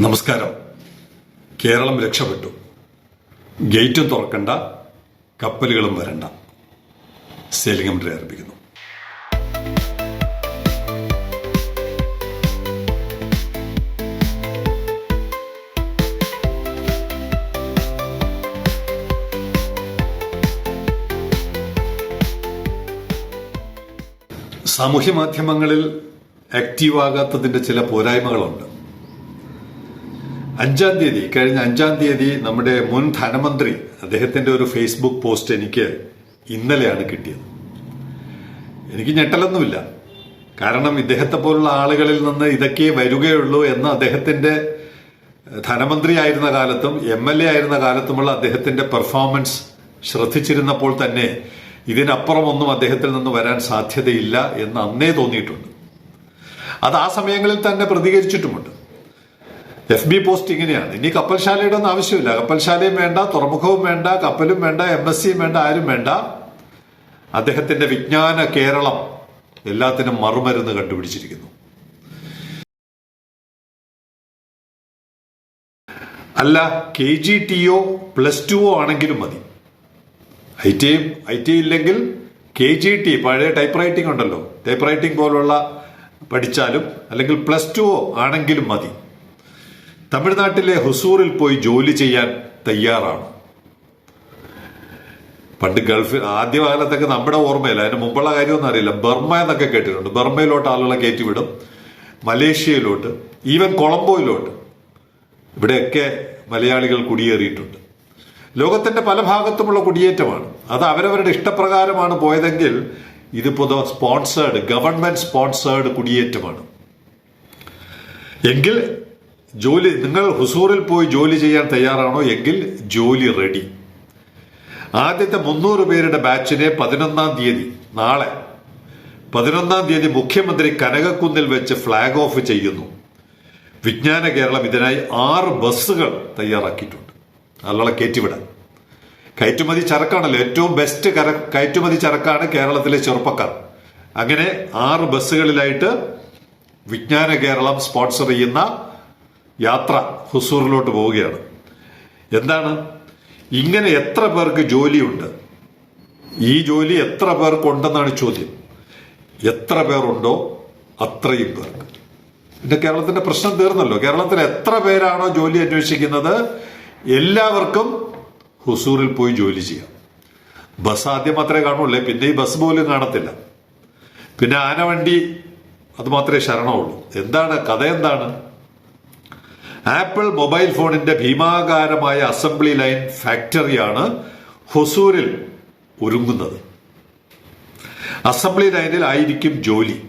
നമസ്കാരം. കേരളം രക്ഷപ്പെട്ടു. ഗേറ്റും തുറക്കണ്ട കപ്പലുകളും വരണ്ട. സേലിംഗം ആരംഭിക്കുന്നു. സാമൂഹ്യ മാധ്യമങ്ങളിൽ ആക്റ്റീവ് ആകാത്തതിന്റെ ചില പോരായ്മകളുണ്ട്. അഞ്ചാം തീയതി കഴിഞ്ഞ അഞ്ചാം തീയതി നമ്മുടെ മുൻ ധനമന്ത്രി അദ്ദേഹത്തിന്റെ ഒരു ഫേസ്ബുക്ക് പോസ്റ്റ് എനിക്ക് ഇന്നലെയാണ് കിട്ടിയത്. എനിക്ക് ഞെട്ടലൊന്നുമില്ല. കാരണം ഇദ്ദേഹത്തെ പോലുള്ള ആളുകളിൽ നിന്ന് ഇതൊക്കെ വരികയുള്ളൂ എന്ന് അദ്ദേഹത്തിന്റെ ധനമന്ത്രി ആയിരുന്ന കാലത്തും എം എൽ എ ആയിരുന്ന കാലത്തുമുള്ള അദ്ദേഹത്തിന്റെ പെർഫോമൻസ് ശ്രദ്ധിച്ചിരുന്നപ്പോൾ തന്നെ ഇതിനപ്പുറമൊന്നും അദ്ദേഹത്തിൽ നിന്ന് വരാൻ സാധ്യതയില്ല എന്ന് അന്നേ തോന്നിയിട്ടുണ്ട്. അത് ആ സമയങ്ങളിൽ തന്നെ പ്രതികരിച്ചിട്ടുമുണ്ട്. എഫ് ബി പോസ്റ്റ് ഇങ്ങനെയാണ്. ഇനി കപ്പൽശാലയുടെ ഒന്നും ആവശ്യമില്ല. കപ്പൽശാലയും വേണ്ട തുറമുഖവും വേണ്ട കപ്പലും വേണ്ട എം എസ് സിയും വേണ്ട ആരും വേണ്ട. അദ്ദേഹത്തിന്റെ വിജ്ഞാന കേരളം എല്ലാത്തിനും മറുമരുന്ന് കണ്ടുപിടിച്ചിരിക്കുന്നു. അല്ല K G T O plus ടുവോ ആണെങ്കിലും മതി. ഐ ടി ഐ ടി ഇല്ലെങ്കിൽ കെ ജി ടി പഴയ ടൈപ്പ് റൈറ്റിംഗ് ഉണ്ടല്ലോ. ടൈപ്പ് റൈറ്റിംഗ് പോലുള്ള പഠിച്ചാലും അല്ലെങ്കിൽ പ്ലസ് ടുവോ ആണെങ്കിലും മതി. തമിഴ്നാട്ടിലെ ഹുസൂറിൽ പോയി ജോലി ചെയ്യാൻ തയ്യാറാണ്. പണ്ട് ഗൾഫിൽ ആദ്യകാലത്തൊക്കെ നമ്മുടെ ഓർമ്മയില്ല. അതിന് മുമ്പുള്ള കാര്യമൊന്നും അറിയില്ല. ബർമ എന്നൊക്കെ കേട്ടിട്ടുണ്ട്. ബർമ്മയിലോട്ട് ആളുകളെ കയറ്റിവിടും മലേഷ്യയിലോട്ട് ഈവൻ കൊളംബോയിലോട്ട്. ഇവിടെയൊക്കെ മലയാളികൾ കുടിയേറിയിട്ടുണ്ട്. ലോകത്തിന്റെ പല ഭാഗത്തുമുള്ള കുടിയേറ്റമാണ്. അത് അവരവരുടെ ഇഷ്ടപ്രകാരമാണ് പോയതെങ്കിൽ ഇത് പൊതു സ്പോൺസേഡ് ഗവൺമെന്റ് സ്പോൺസേഡ് കുടിയേറ്റമാണ്. എങ്കിൽ ജോലി നിങ്ങൾ ഹുസൂറിൽ പോയി ജോലി ചെയ്യാൻ തയ്യാറാണോ എങ്കിൽ ജോലി റെഡി ആദ്യത്തെ മുന്നൂറ് പേരുടെ ബാച്ചിനെ പതിനൊന്നാം തീയതി നാളെ. പതിനൊന്നാം തീയതി മുഖ്യമന്ത്രി കനകക്കുന്നിൽ വെച്ച് ഫ്ളാഗ് ഓഫ് ചെയ്യുന്നു. വിജ്ഞാന കേരളം ഇതിനായി ആറ് ബസ്സുകൾ തയ്യാറാക്കിയിട്ടുണ്ട്. ആളുകളെ കയറ്റിവിടാൻ. കയറ്റുമതി ചരക്കാണല്ലോ ഏറ്റവും ബെസ്റ്റ് കര കയറ്റുമതി ചരക്കാണ് കേരളത്തിലെ ചെറുപ്പക്കാർ. അങ്ങനെ ആറ് ബസ്സുകളിലായിട്ട് വിജ്ഞാന കേരളം സ്പോൺസർ ചെയ്യുന്ന യാത്ര ഹുസൂറിലോട്ട് പോവുകയാണ്. എന്താണ്? ഇങ്ങനെ എത്ര പേർക്ക് ജോലിയുണ്ട്? ഈ ജോലി എത്ര പേർക്കുണ്ടെന്നാണ് ചോദ്യം. എത്ര പേരുണ്ടോ അത്രയും പേർക്ക്. പിന്നെ കേരളത്തിന്റെ പ്രശ്നം തീർന്നല്ലോ. കേരളത്തിൽ എത്ര പേരാണോ ജോലി അന്വേഷിക്കുന്നത്? എല്ലാവർക്കും ഹുസൂറിൽ പോയി ജോലി ചെയ്യാം. ബസ് ആദ്യം മാത്രമേ കാണുള്ളൂ. പിന്നെ ഈ ബസ് പോലും കാണത്തില്ല. പിന്നെ ആനവണ്ടി അത് മാത്രമേ ശരണമുള്ളൂ. എന്താണ്? കഥ എന്താണ്? ആപ്പിൾ മൊബൈൽ ഫോണിന്റെ ഭീമാകാരമായ അസംബ്ലി ലൈൻ ഫാക്ടറിയാണ് ഹൊസൂരിൽ ഒരുങ്ങുന്നത്. അസംബ്ലി ലൈനിൽ ആയിരിക്കും ജോലി.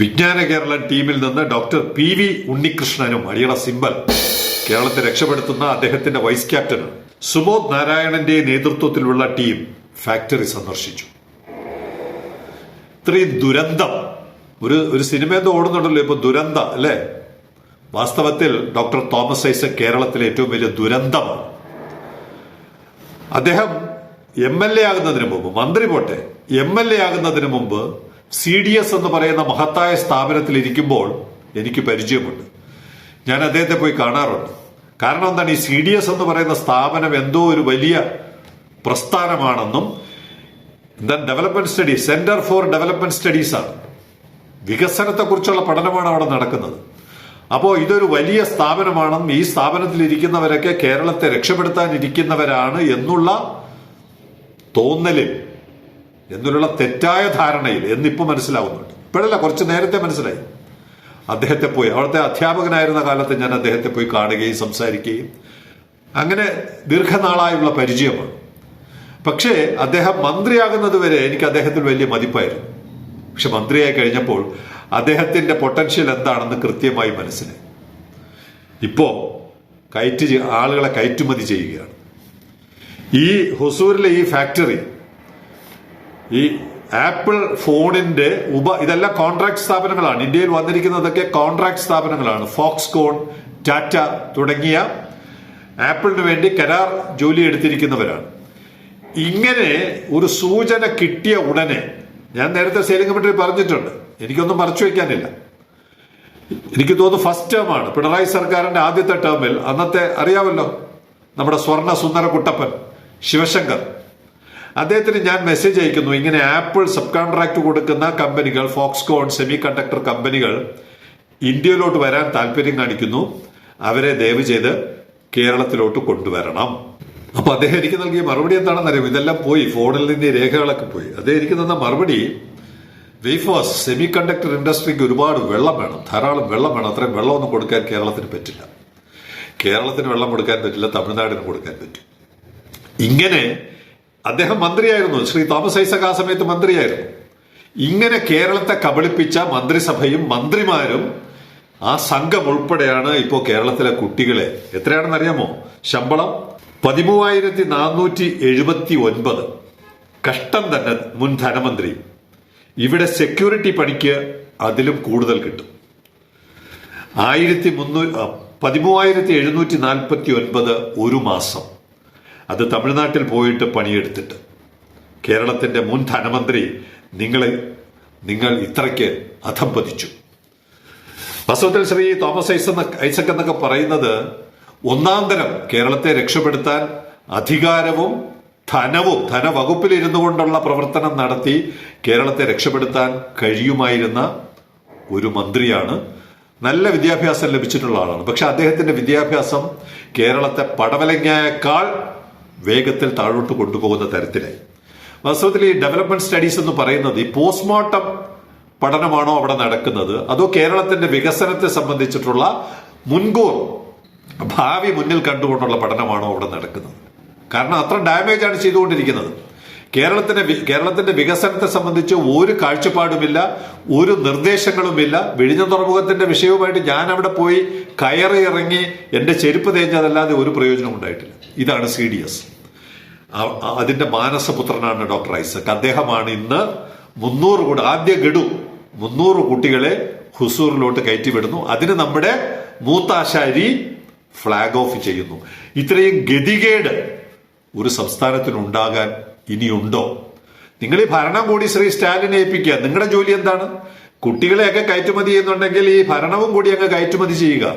വിജ്ഞാന കേരള ടീമിൽ നിന്ന് ഡോക്ടർ പി വി ഉണ്ണികൃഷ്ണനും അടിയള സിംബൽ കേരളത്തെ രക്ഷപ്പെടുത്തുന്ന അദ്ദേഹത്തിന്റെ വൈസ് ക്യാപ്റ്റനും സുബോധ് നാരായണന്റെ നേതൃത്വത്തിലുള്ള ടീം ഫാക്ടറി സന്ദർശിച്ചു. ഇത്രയും ദുരന്തം. ഒരു ഒരു സിനിമ എന്തോ ഓടുന്നുണ്ടല്ലോ ഇപ്പൊ ദുരന്ത അല്ലേ? വാസ്തവത്തിൽ ഡോക്ടർ തോമസ് ഐസക് കേരളത്തിലെ ഏറ്റവും വലിയ ദുരന്തം. അദ്ദേഹം എം എൽ എ ആകുന്നതിന് മുമ്പ് മന്ത്രി പോട്ടെ എം എൽ എ ആകുന്നതിന് മുമ്പ് സി ഡി എസ് എന്ന് പറയുന്ന മഹത്തായ സ്ഥാപനത്തിൽ ഇരിക്കുമ്പോൾ എനിക്ക് പരിചയമുണ്ട്. ഞാൻ അദ്ദേഹത്തെ പോയി കാണാറുണ്ട്. കാരണം എന്താണ് ഈ സി ഡി എസ് എന്ന് പറയുന്ന സ്ഥാപനം എന്തോ ഒരു വലിയ പ്രസ്ഥാനമാണെന്നും then development studies centre for development studies ആണ് വികസനത്തെക്കുറിച്ചുള്ള പഠനമാണ് അവിടെ നടക്കുന്നത്. അപ്പോൾ ഇതൊരു വലിയ സ്ഥാപനമാണെന്നും ഈ സ്ഥാപനത്തിൽ ഇരിക്കുന്നവരൊക്കെ കേരളത്തെ രക്ഷപ്പെടുത്താൻ ഇരിക്കുന്നവരാണ് എന്നുള്ള തോന്നലിൽ എന്നുള്ള തെറ്റായ ധാരണയിൽ എന്നിപ്പോൾ മനസ്സിലാവുന്നുണ്ട്. ഇപ്പോഴല്ല കുറച്ച് നേരത്തെ മനസ്സിലായി. അദ്ദേഹത്തെ പോയി അവിടുത്തെ അധ്യാപകനായിരുന്ന കാലത്ത് ഞാൻ അദ്ദേഹത്തെ പോയി കാണുകയും സംസാരിക്കുകയും. അങ്ങനെ ദീർഘനാളായുള്ള പരിചയമാണ്. പക്ഷേ അദ്ദേഹം മന്ത്രിയാകുന്നത് വരെ എനിക്ക് അദ്ദേഹത്തിൽ വലിയ മതിപ്പായിരുന്നു. പക്ഷെ മന്ത്രിയായി കഴിഞ്ഞപ്പോൾ അദ്ദേഹത്തിന്റെ പൊട്ടൻഷ്യൽ എന്താണെന്ന് കൃത്യമായി മനസ്സിലായി. ഇപ്പോ കയറ്റ് ആളുകളെ കയറ്റുമതി ചെയ്യുകയാണ്. ഈ ഹുസൂരിലെ ഈ ഫാക്ടറി ഈ ആപ്പിൾ ഫോണിന്റെ ഉപ ഇതെല്ലാം കോൺട്രാക്ട് സ്ഥാപനങ്ങളാണ്. ഇന്ത്യയിൽ വന്നിരിക്കുന്നതൊക്കെ കോൺട്രാക്ട് സ്ഥാപനങ്ങളാണ്. ഫോക്സ്കോൺ ടാറ്റ തുടങ്ങിയ ആപ്പിളിന് വേണ്ടി കരാർ ജോലി എടുത്തിരിക്കുന്നവരാണ്. ഇങ്ങനെ ഒരു സൂചന കിട്ടിയ ഉടനെ ഞാൻ നേരത്തെ സേലിംഗ് കമ്മിറ്റി പറഞ്ഞിട്ടുണ്ട്. എനിക്കൊന്നും മറച്ചു വയ്ക്കാനില്ല. എനിക്ക് തോന്നുന്നു ഫസ്റ്റ് ടേമാണ് പിണറായി സർക്കാരിന്റെ ആദ്യത്തെ ടേമിൽ അന്നത്തെ അറിയാമല്ലോ നമ്മുടെ സ്വർണ സുന്ദര കുട്ടപ്പൻ ശിവശങ്കർ. അദ്ദേഹത്തിന് ഞാൻ മെസ്സേജ് അയക്കുന്നു. ഇങ്ങനെ ആപ്പിൾ സബ് കോൺട്രാക്ട് കൊടുക്കുന്ന കമ്പനികൾ ഫോക്സ്കോൺ സെമി കണ്ടക്ടർ കമ്പനികൾ ഇന്ത്യയിലോട്ട് വരാൻ താല്പര്യം കാണിക്കുന്നു. അവരെ ദയവ് ചെയ്ത് കേരളത്തിലോട്ട് കൊണ്ടുവരണം. അപ്പൊ അദ്ദേഹം എനിക്ക് നൽകിയ മറുപടി എന്താണെന്ന് അറിയാം ഇതെല്ലാം പോയി. ഫോണിൽ നിന്ന് രേഖകളൊക്കെ പോയി. അദ്ദേഹം എനിക്ക് തന്ന മറുപടി വേഫേഴ്സ് സെമി കണ്ടക്ടർ ഇൻഡസ്ട്രിക്ക് ഒരുപാട് വെള്ളം വേണം. ധാരാളം വെള്ളം വേണം. അത്രയും വെള്ളമൊന്നും കൊടുക്കാൻ കേരളത്തിന് പറ്റില്ല. കേരളത്തിന് വെള്ളം കൊടുക്കാൻ പറ്റില്ല തമിഴ്നാടിന് കൊടുക്കാൻ പറ്റും ഇങ്ങനെ അദ്ദേഹം മന്ത്രിയായിരുന്നു. ശ്രീ തോമസ് ഐസക് ആ സമയത്ത് മന്ത്രിയായിരുന്നു. ഇങ്ങനെ കേരളത്തെ കബളിപ്പിച്ച മന്ത്രിസഭയും മന്ത്രിമാരും ആ സംഘം ഉൾപ്പെടെയാണ് ഇപ്പോൾ കേരളത്തിലെ കുട്ടികളെ. എത്രയാണെന്ന് അറിയാമോ ശമ്പളം പതിമൂവായിരത്തി നാനൂറ്റി എഴുപത്തി ഒൻപത്. കഷ്ടം തന്നെ മുൻ ധനമന്ത്രി. ഇവിടെ സെക്യൂരിറ്റി പണിക്ക് അതിലും കൂടുതൽ കിട്ടും. ആയിരത്തി മുന്നൂ പതിമൂവായിരത്തി എഴുന്നൂറ്റി നാൽപ്പത്തി ഒൻപത് ഒരു മാസം അത് തമിഴ്നാട്ടിൽ പോയിട്ട് പണിയെടുത്തിട്ട്. കേരളത്തിന്റെ മുൻ ധനമന്ത്രി നിങ്ങളെ നിങ്ങൾ ഇത്രയ്ക്ക് അധംപതിച്ചു. വാസ്തവത്തിൽ ശ്രീ തോമസ് ഐസ ഐസക് എന്നൊക്കെ പറയുന്നത് ഒന്നാം തരം കേരളത്തെ രക്ഷപ്പെടുത്താൻ അധികാരവും ധനവും ധനവകുപ്പിൽ ഇരുന്നു കൊണ്ടുള്ള പ്രവർത്തനം നടത്തി കേരളത്തെ രക്ഷപ്പെടുത്താൻ കഴിയുമായിരുന്ന ഒരു മന്ത്രിയാണ്. നല്ല വിദ്യാഭ്യാസം ലഭിച്ചിട്ടുള്ള ആളാണ്. പക്ഷെ അദ്ദേഹത്തിന്റെ വിദ്യാഭ്യാസം കേരളത്തെ പടവലങ്ങയേക്കാൾ വേഗത്തിൽ താഴോട്ട് കൊണ്ടുപോകുന്ന തരത്തിലായി. വാസ്തവത്തിൽ ഈ ഡെവലപ്മെന്റ് സ്റ്റഡീസ് എന്ന് പറയുന്നത് ഈ പോസ്റ്റ്മോർട്ടം പഠനമാണോ അവിടെ നടക്കുന്നത്? അതോ കേരളത്തിന്റെ വികസനത്തെ സംബന്ധിച്ചിട്ടുള്ള മുൻകൂർ ഭാവി മുന്നിൽ കണ്ടുകൊണ്ടുള്ള പഠനമാണോ അവിടെ നടക്കുന്നത്? കാരണം അത്ര ഡാമേജ് ആണ് ചെയ്തുകൊണ്ടിരിക്കുന്നത്. കേരളത്തിന്റെ കേരളത്തിന്റെ വികസനത്തെ സംബന്ധിച്ച് ഒരു കാഴ്ചപ്പാടുമില്ല ഒരു നിർദ്ദേശങ്ങളുമില്ല. വിഴിഞ്ഞ തുറമുഖത്തിന്റെ വിഷയവുമായിട്ട് ഞാൻ അവിടെ പോയി കയറി ഇറങ്ങി എന്റെ ചെരുപ്പ് തേഞ്ഞതല്ലാതെ ഒരു പ്രയോജനം ഉണ്ടായിട്ടില്ല. ഇതാണ് സി ഡി എസ് അതിന്റെ മാനസപുത്രനാണ് ഡോക്ടർ ഐസക്. അദ്ദേഹമാണ് ഇന്ന് മുന്നൂറ് കൂടെ ആദ്യ ഗഡു മുന്നൂറ് കുട്ടികളെ ഹുസൂറിലോട്ട് കയറ്റിവിടുന്നു. അതിന് നമ്മുടെ മൂത്താശാരി ഫ്ലാഗ് ഓഫ് ചെയ്യുന്നു. ഇത്രയും ഗതികേട് ഒരു സംസ്ഥാനത്തിനുണ്ടാകാൻ ഇനിയുണ്ടോ? നിങ്ങൾ ഈ ഭരണം കൂടി ശ്രീ സ്റ്റാലിനെ ഏൽപ്പിക്കുക. നിങ്ങളുടെ ജോലി എന്താണ്? കുട്ടികളെയൊക്കെ കയറ്റുമതി ചെയ്യുന്നുണ്ടെങ്കിൽ ഈ ഭരണവും കൂടി അങ്ങ് കയറ്റുമതി ചെയ്യുക.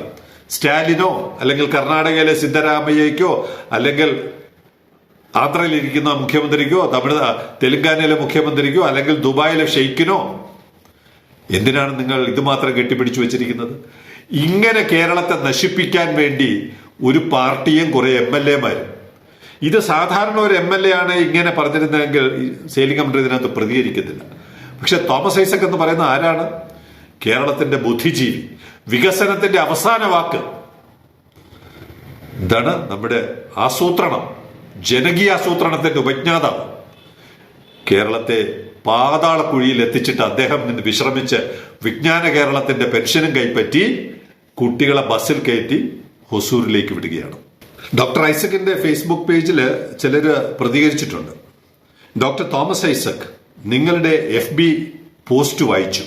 സ്റ്റാലിനോ അല്ലെങ്കിൽ കർണാടകയിലെ സിദ്ധരാമയ്യക്കോ അല്ലെങ്കിൽ ആന്ധ്രയിലിരിക്കുന്ന മുഖ്യമന്ത്രിക്കോ തമിഴ് തെലുങ്കാനയിലെ മുഖ്യമന്ത്രിക്കോ അല്ലെങ്കിൽ ദുബായിലെ ഷെയ്ഖിനോ? എന്തിനാണ് നിങ്ങൾ ഇത് മാത്രം കെട്ടിപ്പിടിച്ചു വെച്ചിരിക്കുന്നത്? ഇങ്ങനെ കേരളത്തെ നശിപ്പിക്കാൻ വേണ്ടി ഒരു പാർട്ടിയും കുറെ എം എൽ എമാരും ഇത് സാധാരണ ഒരു എം എൽ എ ആണ് ഇങ്ങനെ പറഞ്ഞിരുന്നതെങ്കിൽ സെയിലിംഗ് കമന്റർ ഇതിനകത്ത് പ്രതികരിക്കത്തില്ല പക്ഷെ തോമസ് ഐസക് എന്ന് പറയുന്ന ആരാണ്? കേരളത്തിന്റെ ബുദ്ധിജീവി. വികസനത്തിന്റെ അവസാന വാക്ക്. ഇതാണ് നമ്മുടെ ആസൂത്രണം. ജനകീയ ആസൂത്രണത്തിന്റെ ഉപജ്ഞാതാവ്. കേരളത്തെ പാതാള കുഴിയിൽ എത്തിച്ചിട്ട് അദ്ദേഹം നിന്ന് വിശ്രമിച്ച് വിജ്ഞാന കേരളത്തിന്റെ പെൻഷനും കൈപ്പറ്റി കുട്ടികളെ ബസ്സിൽ കയറ്റി ഹൊസൂരിലേക്ക് വിടുകയാണ്. ഡോക്ടർ ഐസക്കിന്റെ ഫേസ്ബുക്ക് പേജിൽ ചിലർ പ്രതികരിച്ചിട്ടുണ്ട്. ഡോക്ടർ തോമസ് ഐസക് നിങ്ങളുടെ എഫ് ബി പോസ്റ്റ് വായിച്ചു.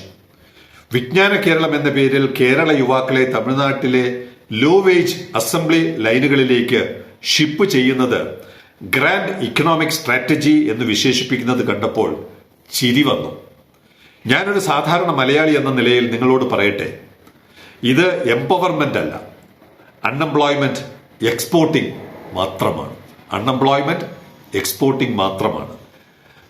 വിജ്ഞാന കേരളം എന്ന പേരിൽ കേരള യുവാക്കളെ തമിഴ്നാട്ടിലെ ലോ വേജ് അസംബ്ലി ലൈനുകളിലേക്ക് ഷിപ്പ് ചെയ്യുന്നത് ഗ്രാൻഡ് ഇക്കണോമിക് സ്ട്രാറ്റജി എന്ന് വിശേഷിപ്പിക്കുന്നത് കണ്ടപ്പോൾ ചിരി വന്നു. ഞാനൊരു സാധാരണ മലയാളി എന്ന നിലയിൽ നിങ്ങളോട് പറയട്ടെ. ഇത് എംപവർമെന്റ് അല്ല. അൺഎംപ്ലോയ്മെന്റ് എക്സ്പോർട്ടിംഗ് മാത്രമാണ്. അൺഎംപ്ലോയ്മെന്റ് എക്സ്പോർട്ടിംഗ് മാത്രമാണ്.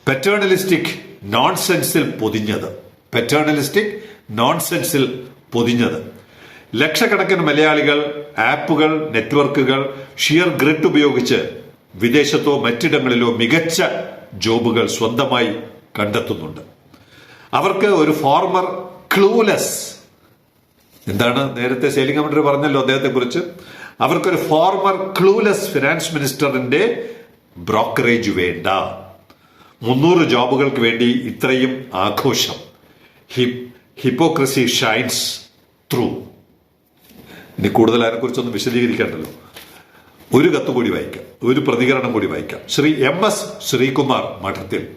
പെറ്റേണലിസ്റ്റിക് നോൺസെൻസിൽ പൊതിഞ്ഞത്. പെറ്റേണലിസ്റ്റിക് നോൺസെൻസിൽ പൊതിഞ്ഞത്. ലക്ഷക്കണക്കിന് മലയാളികൾ ആപ്പുകൾ നെറ്റ്വർക്കുകൾ ഷിയർ ഗ്രിഡ് ഉപയോഗിച്ച് വിദേശത്തോ മറ്റിടങ്ങളിലോ മികച്ച ജോബുകൾ സ്വന്തമായി കണ്ടെത്തുന്നുണ്ട്. അവർക്ക് ഒരു ഫോർമർ ക്ലൂലെസ് എന്താണ് നേരത്തെ കമന്ററി പറഞ്ഞല്ലോ അദ്ദേഹത്തെ കുറിച്ച് അവർക്കൊരു ഫോർമർ ക്ലൂലെസ് ഫിനാൻസ് മിനിസ്റ്ററിന്റെ ബ്രോക്കറേജ് വേണ്ട. മുന്നൂറ് ജോബുകൾക്ക് വേണ്ടി ഇത്രയും ആഘോഷം. ഹിപ്പോക്രസി ഷൈൻസ് ത്രൂ ഇനി കൂടുതൽ അതിനെക്കുറിച്ചൊന്നും വിശദീകരിക്കേണ്ടല്ലോ. ഒരു കത്ത് കൂടി വായിക്കാം. ഒരു പ്രതികരണം കൂടി വായിക്കാം. ശ്രീ എം എസ് ശ്രീകുമാർ മഠത്തിൽ.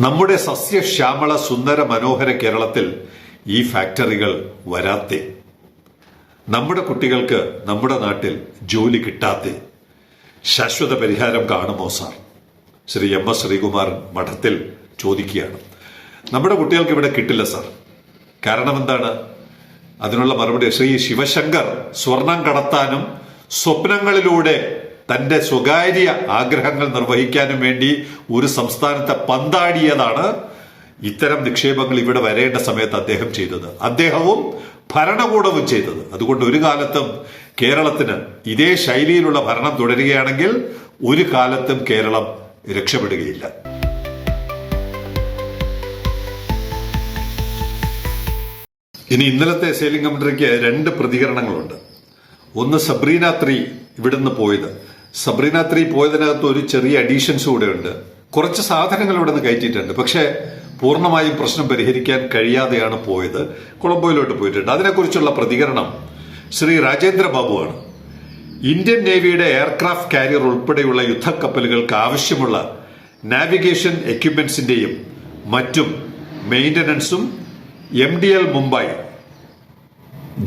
നമ്മുടെ സസ്യശ്യാമള സുന്ദര മനോഹര കേരളത്തിൽ ഈ ഫാക്ടറികൾ വരാത്തെ. നമ്മുടെ കുട്ടികൾക്ക് നമ്മുടെ നാട്ടിൽ ജോലി കിട്ടാത്ത ശാശ്വത പരിഹാരം കാണുമോ sir? Shri M S Sreekumar Madathil ചോദിക്കുകയാണ്. നമ്മുടെ കുട്ടികൾക്ക് ഇവിടെ കിട്ടില്ല സാർ. കാരണം എന്താണ്? അതിനുള്ള മറുപടി ശ്രീ ശിവശങ്കർ സ്വർണം കടത്താനും സ്വപ്നങ്ങളിലൂടെ തന്റെ സ്വകാര്യ ആഗ്രഹങ്ങൾ നിർവഹിക്കാനും വേണ്ടി ഒരു സംസ്ഥാനത്തെ പന്താടിയതാണ് ഇത്തരം നിക്ഷേപങ്ങൾ ഇവിടെ വരേണ്ട സമയത്ത് അദ്ദേഹം ചെയ്തത്. അദ്ദേഹവും ഭരണകൂടവും ചെയ്തത്. അതുകൊണ്ട് ഒരു കാലത്തും കേരളത്തിന് ഇതേ ശൈലിയിലുള്ള ഭരണം തുടരുകയാണെങ്കിൽ ഒരു കാലത്തും കേരളം രക്ഷപ്പെടുകയില്ല. ഇനി ഇന്നലത്തെ സെയിലിംഗ് കമന്ററിക്ക് രണ്ട് പ്രതികരണങ്ങളുണ്ട്. ഒന്ന് സബ്രീന ത്രീ ഇവിടുന്ന് പോയത്. സബ്രീന ത്രീ പോയതിനകത്ത് ഒരു ചെറിയ അഡീഷൻസ് കൂടെ ഉണ്ട് കുറച്ച് സാധനങ്ങൾ ഇവിടെ നിന്ന് കയറ്റിയിട്ടുണ്ട്. പക്ഷേ പൂർണമായും പ്രശ്നം പരിഹരിക്കാൻ കഴിയാതെയാണ് പോയത്. കൊളംബോയിലോട്ട് പോയിട്ടുണ്ട്. അതിനെക്കുറിച്ചുള്ള പ്രതികരണം ശ്രീ രാജേന്ദ്ര ബാബുവാണ്. ഇന്ത്യൻ നേവിയുടെ എയർക്രാഫ്റ്റ് കാരിയർ ഉൾപ്പെടെയുള്ള യുദ്ധക്കപ്പലുകൾക്ക് ആവശ്യമുള്ള നാവിഗേഷൻ എക്യുപ്മെന്റ്സിന്റെയും മറ്റും മെയിന്റനൻസും M D L Mumbai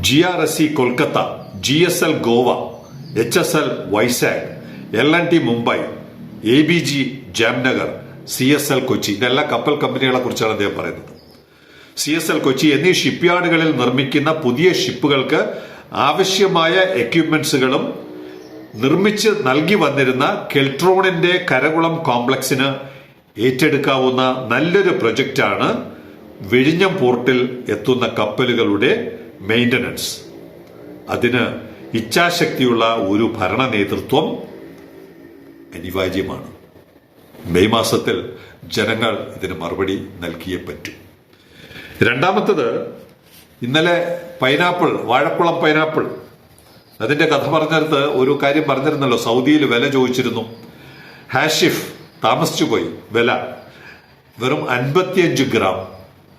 G R S C Kolkata G S L Goa H S L Vizag L N T Mumbai A B G Jamnagar C S L Kochi. ഇതെല്ലാം കപ്പൽ കമ്പനികളെ കുറിച്ചാണ് അദ്ദേഹം പറയുന്നത്. സി എസ് എൽ കൊച്ചി എന്നീ ഷിപ്പ്യാർഡുകളിൽ നിർമ്മിക്കുന്ന പുതിയ ഷിപ്പുകൾക്ക് ആവശ്യമായ എക്യുപ്മെന്റ്സുകളും നിർമ്മിച്ച് നൽകി വന്നിരുന്ന കെൽട്രോണിന്റെ കരകുളം കോംപ്ലക്സിന് ഏറ്റെടുക്കാവുന്ന നല്ലൊരു പ്രൊജക്റ്റാണ് വിഴിഞ്ഞം പോർട്ടിൽ എത്തുന്ന കപ്പലുകളുടെ മെയിന്റനൻസ് അതിന് ഇച്ഛാശക്തിയുള്ള ഒരു ഭരണ നേതൃത്വം അനിവാര്യമാണ്. മെയ് മാസത്തിൽ ജനങ്ങൾ ഇതിന് മറുപടി നൽകിയേ പറ്റൂ. രണ്ടാമത്തത് ഇന്നലെ പൈനാപ്പിൾ വാഴക്കുളം പൈനാപ്പിൾ അതിന്റെ കഥ പറഞ്ഞിടത്ത് ഒരു കാര്യം പറഞ്ഞിരുന്നല്ലോ സൗദിയിൽ വില ചോദിച്ചിരുന്നു. ഹാഷിഫ് താമസിച്ചു പോയി വില. വെറും അൻപത്തിയഞ്ച് ഗ്രാം.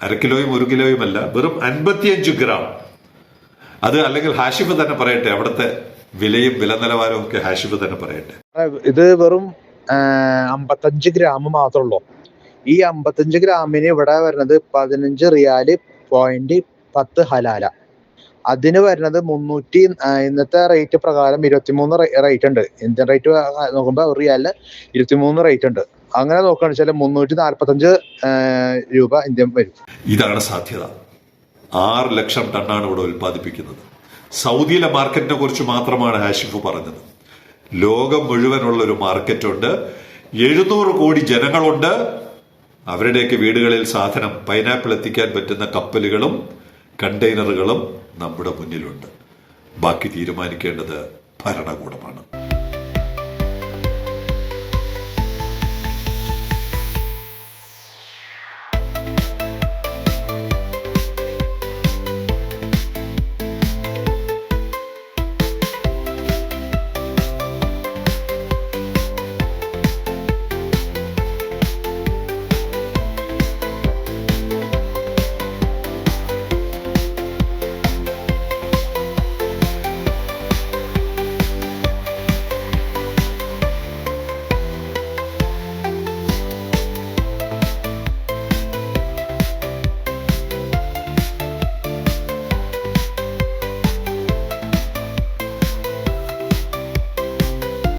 അര കിലോയും ഒരു കിലോയും അല്ല വെറും അൻപത്തിയഞ്ച് ഗ്രാം. അത് അല്ലെങ്കിൽ ഹാഷിഫ് തന്നെ പറയട്ടെ അവിടുത്തെ വിലയും വില നിലവാരവും ഒക്കെ ഹാഷിഫ് തന്നെ പറയട്ടെ. ഇത് വെറും അമ്പത്തഞ്ച് ഗ്രാം മാത്രമുള്ളൂ ഈ അമ്പത്തഞ്ച് ഗ്രാമിന് ഇവിടെ വരുന്നത് പതിനഞ്ച് റിയാൽ പോയിന്റ് പത്ത് ഹലാല. അതിന് വരുന്നത് മുന്നൂറ്റി ഇന്നത്തെ റേറ്റ് പ്രകാരം ഇരുപത്തിമൂന്ന് റേറ്റ് ഉണ്ട്. ഇന്ത്യൻ റേറ്റ് നോക്കുമ്പോൾ ഒരു റിയാലിന് ഇരുപത്തിമൂന്ന് റേറ്റ് ഉണ്ട്. അങ്ങനെ നോക്കുകയാണെന്ന് വെച്ചാൽ മുന്നൂറ്റി നാല്പത്തഞ്ച് രൂപ ഇന്ത്യൻ വരും. ഇതാണ് സാധ്യത. ആറ് ലക്ഷം ടണ്ണാണ് ഇവിടെ ഉൽപ്പാദിപ്പിക്കുന്നത്. സൗദിയിലെ മാർക്കറ്റിനെ കുറിച്ച് മാത്രമാണ് ഹാഷിഫ് പറഞ്ഞത്. ലോകം മുഴുവനുള്ള ഒരു മാർക്കറ്റുണ്ട്. എഴുന്നൂറ് കോടി ജനങ്ങളുണ്ട്. അവരുടെയൊക്കെ വീടുകളിൽ സാധനം പൈനാപ്പിൾ എത്തിക്കാൻ പറ്റുന്ന കപ്പലുകളും കണ്ടെയ്നറുകളും നമ്മുടെ മുന്നിലുണ്ട്. ബാക്കി തീരുമാനിക്കേണ്ടത് ഭരണകൂടമാണ്.